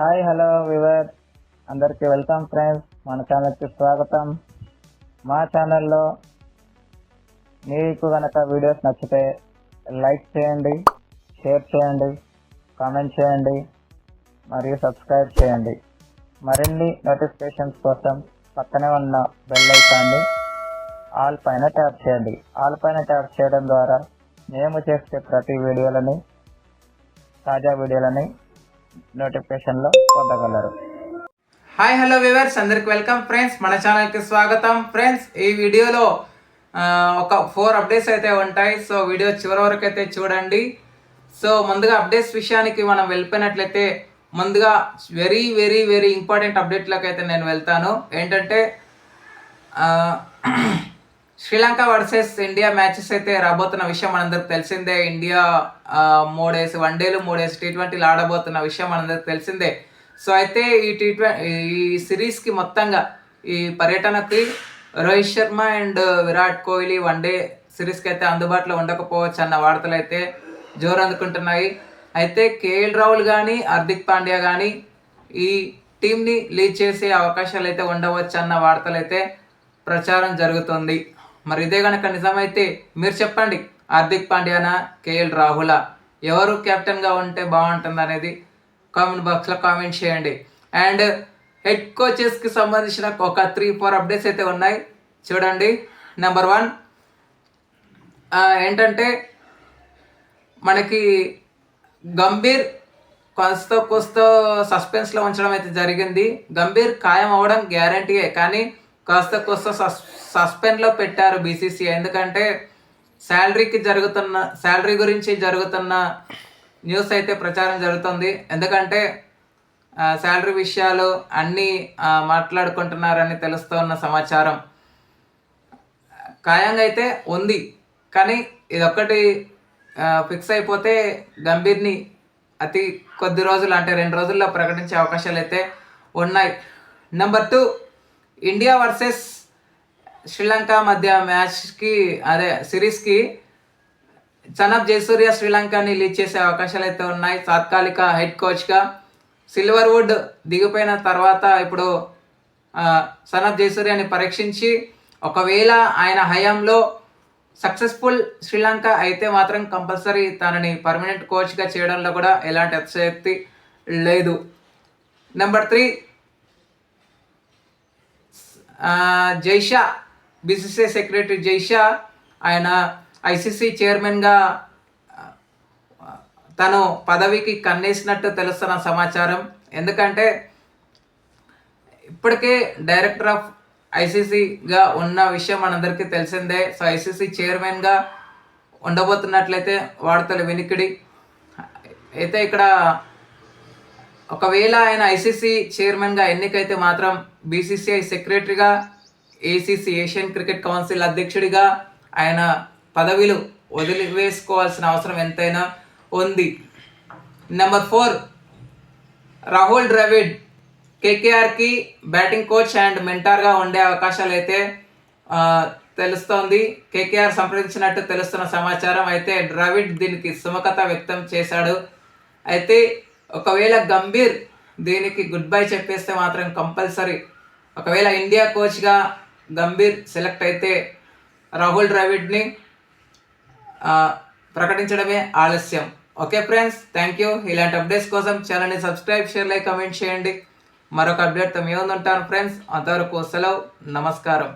Hi hello viewer అందరికీ welcome friends మన ఛానల్కి స్వాగతం. మా ఛానల్లో మీకు కనుక వీడియోస్ నచ్చితే లైక్ చేయండి షేర్ చేయండి కామెంట్ చేయండి మరియు సబ్స్క్రైబ్ చేయండి. మరిన్ని నోటిఫికేషన్స్ కోసం పక్కనే ఉన్న బెల్ ఐకాన్ని ఆల్ పైన ట్యాప్ చేయండి. ఆల్ పైన ట్యాప్ చేయడం ద్వారా మేము చేసే ప్రతి వీడియోలని తాజా వీడియోలని నోటిఫికేషన్లో పొందగలరు. హాయ్ హలో వివర్స్ అందరికి వెల్కమ్ ఫ్రెండ్స్ మన ఛానల్కి స్వాగతం. ఫ్రెండ్స్ ఈ వీడియోలో ఒక ఫోర్ అప్డేట్స్ అయితే ఉంటాయి. సో వీడియో చివరి వరకు అయితే చూడండి. సో ముందుగా అప్డేట్స్ విషయానికి మనం వెళ్ళిపోయినట్లయితే ముందుగా వెరీ వెరీ వెరీ ఇంపార్టెంట్ అప్డేట్లోకి అయితే నేను వెళ్తాను. ఏంటంటే శ్రీలంక వర్సెస్ ఇండియా మ్యాచెస్ అయితే రాబోతున్న విషయం మనందరికి తెలిసిందే. ఇండియా మూడేసి మూడేసి వన్డేలు మూడేసి టీ ట్వంటీలు ఆడబోతున్న విషయం మనందరికి తెలిసిందే. సో అయితే ఈ టీ ట్వంటీ ఈ సిరీస్కి మొత్తంగా ఈ పర్యటనకి Rohit Sharma and Virat Kohli one day సిరీస్కి అయితే అందుబాటులో ఉండకపోవచ్చు అన్న వార్తలు అయితే జోరు అందుకుంటున్నాయి. అయితే కేఎల్ రాహుల్ కానీ హార్దిక్ పాండ్యా కానీ ఈ టీంని లీడ్ చేసే అవకాశాలు అయితే ఉండవచ్చు అన్న వార్తలు అయితే ప్రచారం జరుగుతుంది. మరి ఇదే కనుక నిజమైతే మీరు చెప్పండి. హార్దిక్ పాండ్యానా కేఎల్ రాహులా ఎవరు కెప్టెన్గా ఉంటే బాగుంటుంది అనేది కామెంట్ బాక్స్లో కామెంట్ చేయండి. అండ్ హెడ్ కోచెస్కి సంబంధించిన ఒక త్రీ ఫోర్ అప్డేట్స్ అయితే ఉన్నాయి. చూడండి. నెంబర్ వన్ ఏంటంటే మనకి గంభీర్ కొంత కొస్త సస్పెన్స్లో ఉంచడం అయితే జరిగింది. గంభీర్ ఖాయం అవ్వడం గ్యారంటీయే కానీ కాస్త కొస్త సస్ సస్పెండ్లో పెట్టారు బీసీసీ. ఎందుకంటే శాలరీకి జరుగుతున్న శాలరీ గురించి జరుగుతున్న న్యూస్ అయితే ప్రచారం జరుగుతుంది. ఎందుకంటే శాలరీ విషయాలు అన్నీ మాట్లాడుకుంటున్నారని తెలుస్తున్న సమాచారం. ఖాయంగా అయితే ఉంది. కానీ ఇదొక్కటి ఫిక్స్ అయిపోతే గంభీర్ని అతి కొద్ది రోజులు అంటే రెండు రోజుల్లో ప్రకటించే అవకాశాలు అయితే ఉన్నాయి. Number two India versus Sri Lanka మధ్య మ్యాచ్కి అదే సిరీస్కి చనబ్ జయసూర్య శ్రీలంకని లీడ్ చేసే అవకాశాలు అయితే ఉన్నాయి. తాత్కాలిక హెడ్ కోచ్గా సిల్వర్ వుడ్ దిగిపోయిన తర్వాత ఇప్పుడు సనబ్ జయసూర్యని పరీక్షించి ఒకవేళ ఆయన హయాంలో సక్సెస్ఫుల్ శ్రీలంక అయితే మాత్రం కంపల్సరీ తనని పర్మనెంట్ కోచ్గా చేయడంలో కూడా ఎలాంటి అతిశయక్తి లేదు. Number three Jay Shah BCCI secretary Jay Shah ఆయన ఐసీసీ చైర్మన్గా తను పదవికి కన్నేసినట్టు తెలుస్తున్న సమాచారం. ఎందుకంటే ఇప్పటికే డైరెక్టర్ ఆఫ్ ఐసీసీగా ఉన్న విషయం మనందరికీ తెలిసిందే. సో ఐసీసీ చైర్మన్గా ఉండబోతున్నట్లయితే వార్తలు వెనికిడి. అయితే ఇక్కడ ఒకవేళ ఆయన ఐసీసీ చైర్మన్గా ఎన్నికైతే మాత్రం బీసీసీఐ సెక్రటరీగా ఏసీసీ ఏషియన్ క్రికెట్ కౌన్సిల్ అధ్యక్షుడిగా ఆయన పదవిలు వదిలివేసుకోవాల్సిన అవసరం ఎంతైనా ఉంది. నెంబర్ ఫోర్ రాహుల్ ద్రవిడ్ కేకేఆర్కి బ్యాటింగ్ కోచ్ అండ్ మెంటార్గా ఉండే అవకాశాలు అయితే తెలుస్తోంది. కేకేఆర్ సంప్రదించినట్టు తెలుస్తున్న సమాచారం అయితే ద్రవిడ్ దీనికి సుముఖత వ్యక్తం చేశాడు. అయితే ఒకవేళ గంభీర్ దీనికి గుడ్ బై చెప్పేస్తే మాత్రం కంపల్సరీ. ఒకవేళ ఇండియా కోచ్గా గంభీర్ సెలెక్ట్ అయితే రాహుల్ ద్రవిడ్ని ప్రకటించడమే ఆలస్యం. ఓకే ఫ్రెండ్స్ థ్యాంక్ యూ ఇలాంటి అప్డేట్స్ కోసం ఛానల్ని సబ్స్క్రైబ్ షేర్ లైక్ కమెంట్ చేయండి. మరొక అప్డేట్తో మేము ఉంటాను ఫ్రెండ్స్. అంతవరకు సెలవు నమస్కారం.